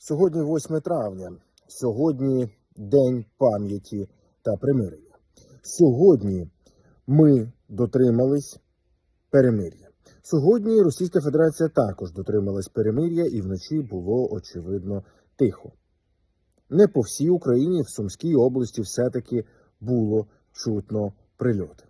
Сьогодні 8 травня. Сьогодні День пам'яті та примирення. Сьогодні ми дотримались перемир'я. Сьогодні Російська Федерація також дотрималась перемир'я, і вночі було очевидно тихо. Не по всій Україні, в Сумській області, все-таки було чутно прильоти.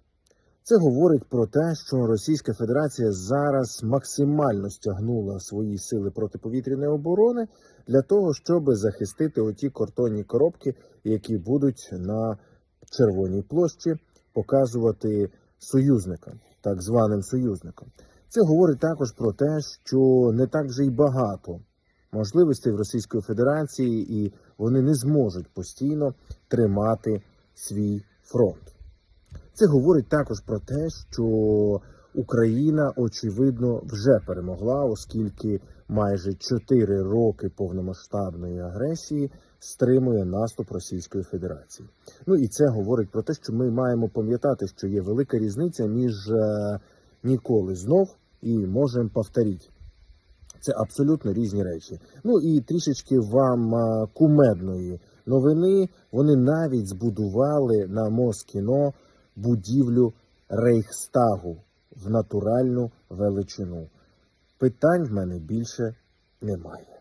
Це говорить про те, що Російська Федерація зараз максимально стягнула свої сили протиповітряної оборони для того, щоб захистити оті картонні коробки, які будуть на Червоній площі показувати союзникам, так званим союзникам. Це говорить також про те, що не так вже й багато можливостей в Російської Федерації, і вони не зможуть постійно тримати свій фронт. Це говорить також про те, що Україна очевидно вже перемогла, оскільки майже 4 роки повномасштабної агресії стримує наступ Російської Федерації. Ну і це говорить про те, що ми маємо пам'ятати, що є велика різниця між е, ніколи знов і можемо повторити. Це абсолютно різні речі. Ну і трішечки вам а, кумедної новини. Вони навіть збудували на Москіно будівлю Рейхстагу в натуральну величину. Питань в мене більше немає.